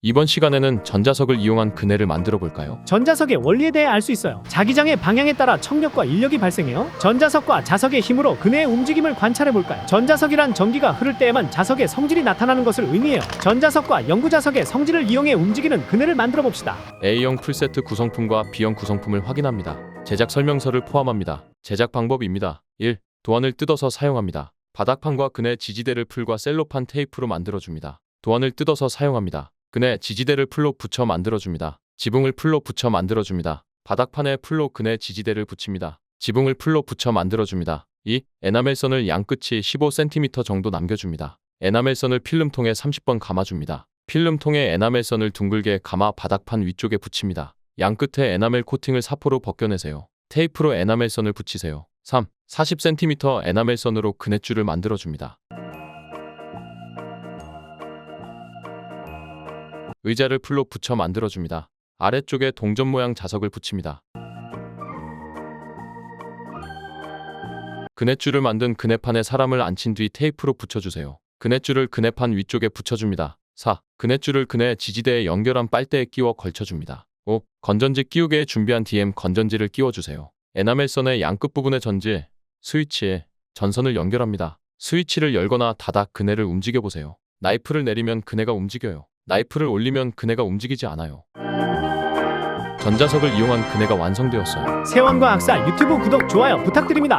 이번 시간에는 전자석을 이용한 그네를 만들어 볼까요? 전자석의 원리에 대해 알 수 있어요. 자기장의 방향에 따라 청력과 인력이 발생해요. 전자석과 자석의 힘으로 그네의 움직임을 관찰해 볼까요? 전자석이란 전기가 흐를 때에만 자석의 성질이 나타나는 것을 의미해요. 전자석과 영구자석의 성질을 이용해 움직이는 그네를 만들어 봅시다. A형 풀세트 구성품과 B형 구성품을 확인합니다. 제작 설명서를 포함합니다. 제작 방법입니다. 1. 도안을 뜯어서 사용합니다. 바닥판과 그네 지지대를 풀과 셀로판 테이프로 만들어줍니다. 도안을 뜯어서 사용합니다. 그네 지지대를 풀로 붙여 만들어줍니다. 지붕을 풀로 붙여 만들어줍니다. 바닥판에 풀로 그네 지지대를 붙입니다. 지붕을 풀로 붙여 만들어줍니다. 2. 에나멜선을 양끝이 15cm 정도 남겨줍니다. 에나멜선을 필름통에 30번 감아줍니다. 필름통에 에나멜선을 둥글게 감아 바닥판 위쪽에 붙입니다. 양끝에 에나멜 코팅을 사포로 벗겨내세요. 테이프로 에나멜선을 붙이세요. 3. 40cm 에나멜선으로 그네줄을 만들어줍니다. 의자를 풀로 붙여 만들어줍니다. 아래쪽에 동전 모양 자석을 붙입니다. 그네줄을 만든 그네판에 사람을 앉힌 뒤 테이프로 붙여주세요. 그네줄을 그네판 위쪽에 붙여줍니다. 4. 그네줄을 그네 지지대에 연결한 빨대에 끼워 걸쳐줍니다. 5. 건전지 끼우개 준비한 DM 건전지를 끼워주세요. 에나멜선의 양끝 부분에 전지, 스위치에 전선을 연결합니다. 스위치를 열거나 닫아 그네를 움직여보세요. 나이프를 내리면 그네가 움직여요. 나이프를 올리면 그네가 움직이지 않아요. 전자석을 이용한 그네가 완성되었어요. 세원과 악사 유튜브 구독, 좋아요 부탁드립니다.